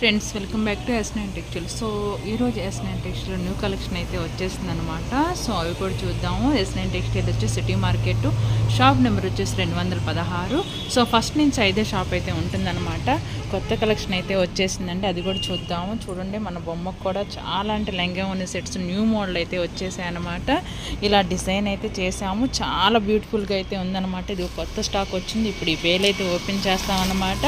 Friends welcome back to S nine textile so ఈరోజు S nine textile new collection అయితే వచ్చేసింది అనమాట so అవి కూడా చూద్దాము. ఎస్ నైన్ టెక్స్టైల్ వచ్చి సిటీ మార్కెట్ షాప్ నెంబర్ వచ్చేసి రెండు వందల పదహారు. సో ఫస్ట్ నుంచి ఐదే షాప్ అయితే ఉంటుందన్నమాట. కొత్త కలెక్షన్ అయితే వచ్చేసిందండి. అది కూడా చూద్దాము. చూడండి మన బొమ్మకు కూడా చాలా అంటే లెంగా ఉన్న సెట్స్ న్యూ మోడల్ అయితే వచ్చేసాయి అనమాట ఇలా డిజైన్ అయితే చేసాము చాలా బ్యూటిఫుల్గా అయితే ఉందన్నమాట. ఇది కొత్త స్టాక్ వచ్చింది. ఇప్పుడు ఈ బేల్ అయితే ఓపెన్ చేస్తామన్నమాట.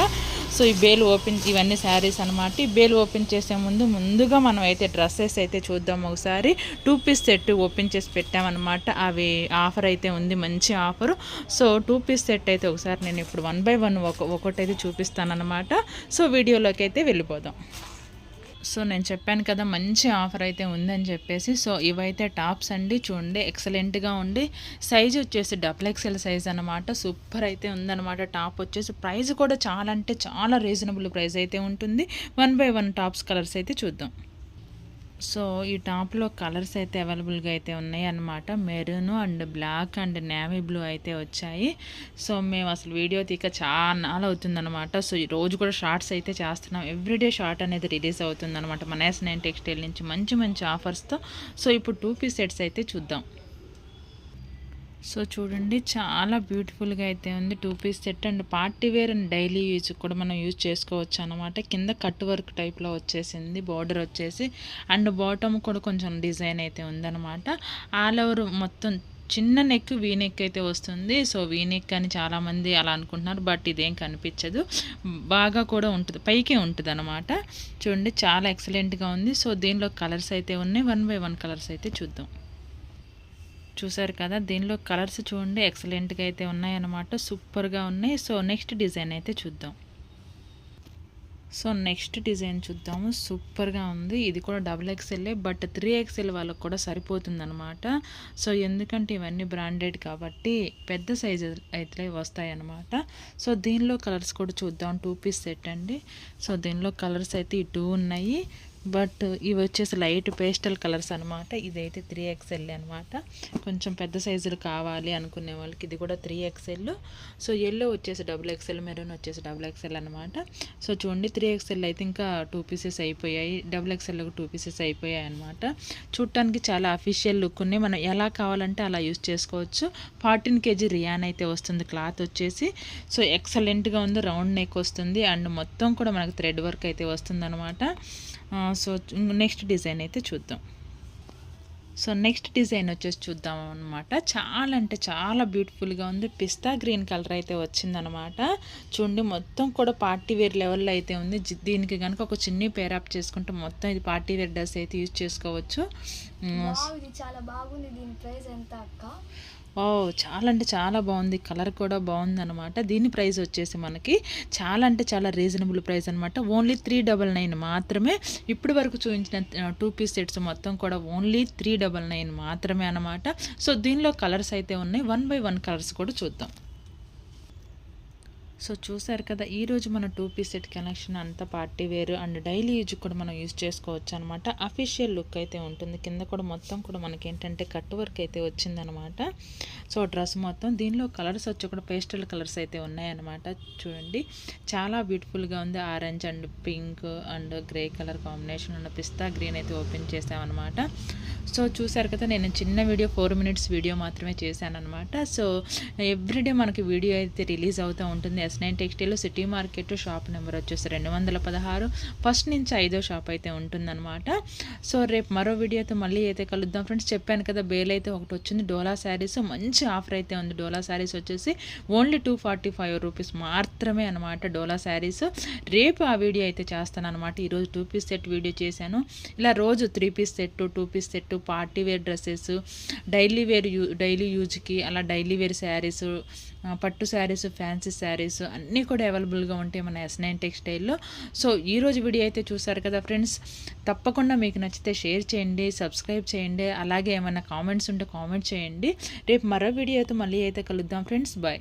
సో ఈ బేల్ ఓపెన్ ఇవన్నీ శారీస్ అనమాట ఈ బేల్ ఓపెన్ చేసే ముందు ముందుగా మనం అయితే డ్రెస్సెస్ అయితే చూద్దాం ఒకసారి. టూ పీస్ సెట్ ఓపెన్ చేసి పెట్టామన్నమాట. అవి ఆఫర్ అయితే ఉంది మంచి offer. So two piece set అయితే ఒకసారి నేను ఇప్పుడు వన్ బై వన్ ఒక ఒకటైతే చూపిస్తానమాట సో వీడియోలోకి అయితే వెళ్ళిపోదాం. సో నేను చెప్పాను కదా మంచి ఆఫర్ అయితే ఉందని చెప్పేసి. సో ఇవైతే టాప్స్ అండి చూడండి ఎక్సలెంట్గా ఉండి సైజ్ వచ్చేసి డబుల్ ఎక్సెల్ సైజ్ అనమాట సూపర్ అయితే ఉందన్నమాట. టాప్ వచ్చేసి ప్రైస్ కూడా చాలా అంటే చాలా రీజనబుల్ ప్రైస్ అయితే ఉంటుంది. One buy one tops colours అయితే చూద్దాం. సో ఈ టాప్లో కలర్స్ అయితే అవైలబుల్గా అయితే ఉన్నాయి అన్నమాట. Maroon and black and navy blue అయితే వచ్చాయి. సో మేము అసలు వీడియో తీక చాలా అవుతుందన్నమాట. సో ఈ రోజు కూడా షార్ట్స్ అయితే చేస్తున్నాం. ఎవ్రీడే షార్ట్ అనేది రిలీజ్ అవుతుందన్నమాట. మన ఎస్ నైన్ టెక్స్టైల్ నుంచి మంచి మంచి ఆఫర్స్తో. సో ఇప్పుడు టూ పీస్ సెట్స్ అయితే చూద్దాం. సో చూడండి చాలా బ్యూటిఫుల్గా అయితే ఉంది. Two piece set and party wear and daily use కూడా మనం యూజ్ చేసుకోవచ్చు అనమాట కింద కట్ వర్క్ టైప్లో వచ్చేసింది బార్డర్ వచ్చేసి. అండ్ బాటమ్ కూడా కొంచెం డిజైన్ అయితే ఉందన్నమాట. ఆల్ ఓవర్ మొత్తం చిన్న నెక్ వీ నెక్ అయితే వస్తుంది. సో వీ నెక్ అని చాలామంది అలా అనుకుంటున్నారు బట్ ఇదేం కనిపించదు. బాగా కూడా ఉంటుంది పైకే ఉంటుంది అనమాట చూడండి చాలా ఎక్సలెంట్గా ఉంది. సో దీనిలో కలర్స్ అయితే ఉన్నాయి. వన్ బై వన్ కలర్స్ అయితే చూద్దాం. చూసారు కదా దీనిలో కలర్స్ చూడండి ఎక్సలెంట్గా అయితే ఉన్నాయన్నమాట సూపర్గా ఉన్నాయి. సో నెక్స్ట్ డిజైన్ అయితే చూద్దాం. సో నెక్స్ట్ డిజైన్ చూద్దాము. సూపర్గా ఉంది. ఇది కూడా డబుల్ ఎక్స్ఎల్ఏ బట్ త్రీ ఎక్స్ఎల్ వాళ్ళకు కూడా సరిపోతుందనమాట సో ఎందుకంటే ఇవన్నీ బ్రాండెడ్ కాబట్టి పెద్ద సైజు అయితే వస్తాయన్నమాట. సో దీనిలో కలర్స్ కూడా చూద్దాం. టూ పీస్ సెట్ అండి. సో దీనిలో కలర్స్ అయితే ఈ టూ ఉన్నాయి. బట్ ఇవి వచ్చేసి లైట్ పేస్టల్ కలర్స్ అనమాట ఇదైతే త్రీ ఎక్స్ఎల్ అనమాట కొంచెం పెద్ద సైజులు కావాలి అనుకునే వాళ్ళకి ఇది కూడా త్రీ ఎక్స్ఎల్ సో ఎల్లో వచ్చేసి డబుల్ ఎక్స్ఎల్ మెరూన్ వచ్చేసి డబుల్ ఎక్స్ఎల్ అనమాట సో చూడండి త్రీ ఎక్స్ఎల్ అయితే ఇంకా టూ పీసెస్ అయిపోయాయి. డబుల్ ఎక్స్ఎల్ టూ పీసెస్ అయిపోయాయి అనమాట చూడటానికి చాలా అఫీషియల్ లుక్ ఉన్నాయి. మనం ఎలా కావాలంటే అలా యూస్ చేసుకోవచ్చు. ఫార్టీన్ కేజీ రియాన్ అయితే వస్తుంది క్లాత్ వచ్చేసి. సో ఎక్సలెంట్గా ఉంది. రౌండ్ నెక్ వస్తుంది. అండ్ మొత్తం కూడా మనకు థ్రెడ్ వర్క్ అయితే వస్తుంది అనమాట సో నెక్స్ట్ డిజైన్ అయితే చూద్దాం. సో నెక్స్ట్ డిజైన్ వచ్చేసి చూద్దాం అనమాట చాలా అంటే చాలా బ్యూటిఫుల్గా ఉంది. పిస్తా గ్రీన్ కలర్ అయితే వచ్చిందనమాట చూడండి మొత్తం కూడా పార్టీ వేర్ లెవెల్లో అయితే ఉంది. దీనికి కనుక ఒక చిన్ని పేరప్ చేసుకుంటే మొత్తం ఇది పార్టీ వేర్ డ్రెస్ అయితే యూజ్ చేసుకోవచ్చు. చాలా బాగుంది. దీని ప్రైస్ ఎంత అక్క? ఓ చాలా అంటే చాలా బాగుంది. కలర్ కూడా బాగుంది అనమాట దీని ప్రైస్ వచ్చేసి మనకి చాలా అంటే చాలా రీజనబుల్ ప్రైస్ అనమాట ఓన్లీ త్రీ డబల్ నైన్ మాత్రమే. ఇప్పటి వరకు చూపించిన టూ పీస్ సెట్స్ మొత్తం కూడా ఓన్లీ త్రీ డబల్ నైన్ మాత్రమే అనమాట సో దీనిలో కలర్స్ అయితే ఉన్నాయి. వన్ బై వన్ కలర్స్ కూడా చూద్దాం. సో చూసారు కదా ఈరోజు మన టూ పీస్ సెట్ కలెక్షన్ అంతా party wear and daily use కూడా మనం యూజ్ చేసుకోవచ్చు అనమాట అఫీషియల్ లుక్ అయితే ఉంటుంది. కింద కూడా మొత్తం కూడా మనకి ఏంటంటే కట్ వర్క్ అయితే వచ్చిందనమాట సో డ్రెస్ మొత్తం దీనిలో కలర్స్ వచ్చి కూడా పేస్టల్ కలర్స్ అయితే ఉన్నాయన్నమాట. చూడండి. చాలా బ్యూటిఫుల్గా ఉంది. Orange and pink and grey colour combination and pista green అయితే ఓపెన్ చేసామన్నమాట. సో చూసారు కదా నేను చిన్న వీడియో ఫోర్ మినిట్స్ వీడియో మాత్రమే చేశాను అనమాట సో ఎవ్రీడే మనకి వీడియో అయితే రిలీజ్ అవుతూ ఉంటుంది. S nine textile city market shop number వచ్చేసి రెండు వందల పదహారు. ఫస్ట్ నుంచి ఐదో షాప్ అయితే ఉంటుందన్నమాట. సో రేపు మరో వీడియోతో మళ్ళీ అయితే కలుద్దాం ఫ్రెండ్స్. చెప్పాను కదా బేల్ అయితే ఒకటి వచ్చింది డోలా శారీస్. మంచి ఆఫర్ అయితే ఉంది. డోలా శారీస్ వచ్చేసి only two forty five rupees మాత్రమే అనమాట డోలా శారీస్. రేపు ఆ వీడియో అయితే చేస్తాను అనమాట ఈరోజు టూ పీస్ సెట్ వీడియో చేశాను. ఇలా రోజు three piece set two piece set party wear dresses daily wear you daily యూజ్కి అలా డైలీ వేర్ శారీస్ పట్టు శారీస్ ఫ్యాన్సీ శారీస్ అన్నీ కూడా అవైలబుల్గా ఉంటాయి మన ఎస్ నైన్ టెక్స్టైల్లో. సో ఈరోజు వీడియో అయితే చూసారు కదా ఫ్రెండ్స్. తప్పకుండా మీకు నచ్చితే షేర్ చేయండి సబ్స్క్రైబ్ చేయండి అలాగే ఏమైనా కామెంట్స్ ఉంటే కామెంట్ చేయండి. రేపు మరో వీడియో అయితే మళ్ళీ అయితే కలుద్దాం ఫ్రెండ్స్. బాయ్.